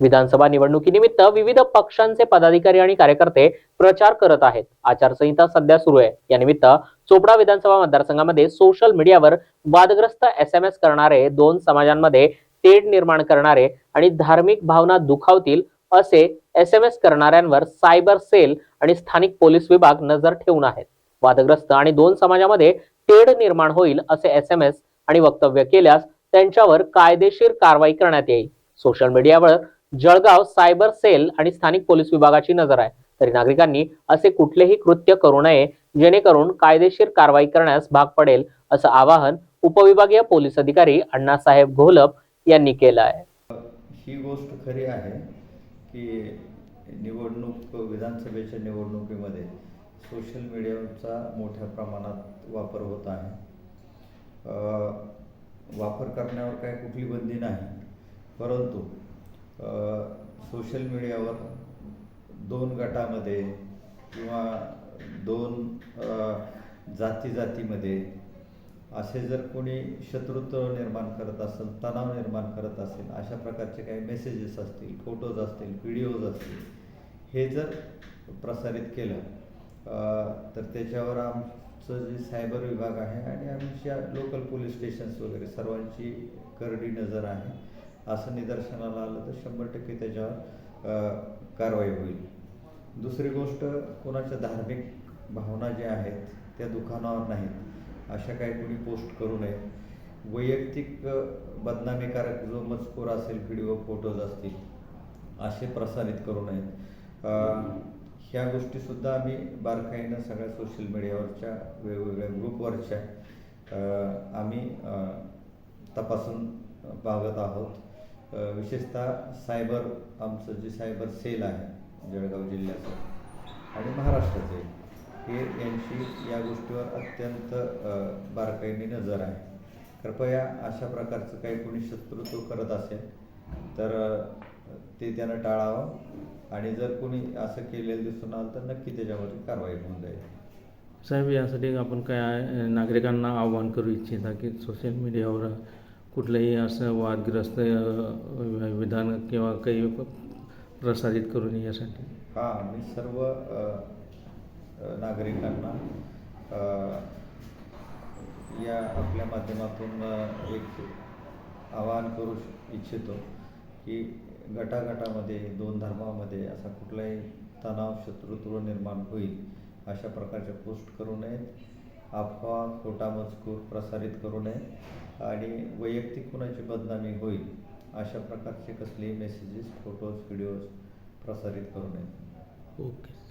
विधानसभा निवडणुकीनिमित्त विविध पक्षांचे पदाधिकारी आणि कार्यकर्ते प्रचार करत आहेत. आचारसंहिता सध्या सुरू आहे. या निमित्त चोपडा विधानसभा मतदारसंघामध्ये सोशल मीडियावर वादग्रस्त एस एम एस करणारे दोन समाजांमध्ये तेढ निर्माण करणारे आणि धार्मिक भावना दुखावतील असे एस एम एस करणाऱ्यांवर सायबर सेल आणि स्थानिक पोलीस विभाग नजर ठेवून आहेत. वादग्रस्त आणि दोन समाजामध्ये तेढ निर्माण होईल असे एस एम एस आणि वक्तव्य केल्यास त्यांच्यावर कायदेशीर कारवाई करण्यात येईल. सोशल मीडियावर जळगाव सायबर सेल आणि स्थानिक पोलीस विभागाची नजर आहे. तरी नागरिकांनी असे कुठलेही कृत्य करू नये जेणेकरून कायदेशीर कारवाई करण्यास भाग पडेल असं आवाहन उपविभागीय पोलीस अधिकारी अण्णासाहेब घोलप यांनी केलं आहे. ही गोष्ट खरी आहे की निवडणूक विधानसभेच्या निवडणुकीमध्ये सोशल मीडियाचा मोठ्या प्रमाणात वापर होत आहे. वापर करण्यावर काही कुठली बंदी नाही. परंतु सोशल मीडियावर दोन गटामध्ये किंवा दोन जाती जातीमध्ये असे जर कोणी शत्रुत्व निर्माण करत असेल तणाव निर्माण करत असेल अशा प्रकारचे काही मेसेजेस असतील फोटोज असतील व्हिडिओज असतील हे जर प्रसारित केलं तर त्याच्यावर आमचं जे सायबर विभाग आहे आणि आमच्या लोकल पोलीस स्टेशन्स वगैरे सर्वांची करडी नजर आहे. असं निदर्शनाला आलं तर शंभर टक्के त्याच्यावर कारवाई होईल. दुसरी गोष्ट कोणाच्या धार्मिक भावना ज्या आहेत त्या दुकानावर नाहीत. अशा काही कोणी पोस्ट करू नये. वैयक्तिक बदनामीकारक जो मजकूर असेल व्हिडिओ फोटोज असतील असे प्रसारित करू नयेत. ह्या गोष्टीसुद्धा आम्ही बारकाईनं सगळ्या सोशल मीडियावरच्या वेगवेगळ्या ग्रुपवरच्या आम्ही तपासून पाहत आहोत. विशेषतः सायबर आमचं जे सायबर सेल आहे जळगाव जिल्ह्याचं आणि महाराष्ट्राचे हे यांची या गोष्टीवर अत्यंत बारकाईने नजर आहे. कृपया अशा प्रकारचं काही कोणी शत्रुत्व करत असेल तर ते त्यानं टाळावं आणि जर कोणी असं केलेलं दिसून आलं तर नक्की त्याच्यावरती कारवाई होऊन जाईल. साहेब यासाठी आपण काय नागरिकांना आव्हान करू इच्छिता की सोशल मीडियावर कुठलंही असं वादग्रस्त विधान किंवा काही प्रसारित करू नये यासाठी. हा मी सर्व नागरिकांना या आपल्या माध्यमातून एक आवाहन करू श- इच्छितो की गटागटामध्ये दोन धर्मामध्ये असा कुठलाही तणाव शत्रुत्व निर्माण होईल अशा प्रकारच्या पोस्ट करू नयेत. अफवा खोटा मजकूर प्रसारित करू नये आणि वैयक्तिक कुणाची बदनामी होईल अशा प्रकारचे कसलेही मेसेजेस फोटोज व्हिडिओज प्रसारित करू नये. ओके